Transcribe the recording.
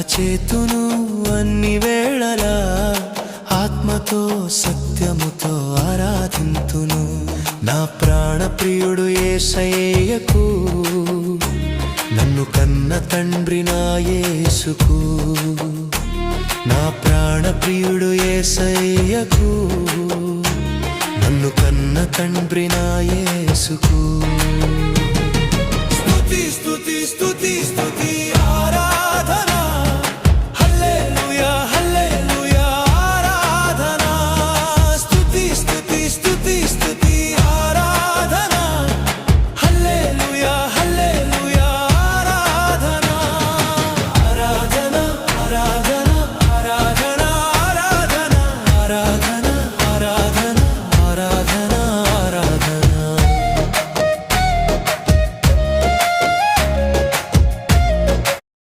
చేతును అన్ని వేళలా ఆత్మతో సత్యముతో ఆరాధింతును. నా ప్రాణప్రియుడు ఏసయ్యకు నన్ను కన్న తండ్రి నా యేసుకు. నా ప్రాణప్రియుడు ఏసయ్యకు నన్ను కన్న తండ్రి నా యేసుకు. స్తుతి స్తుతి స్తుతిస్తూ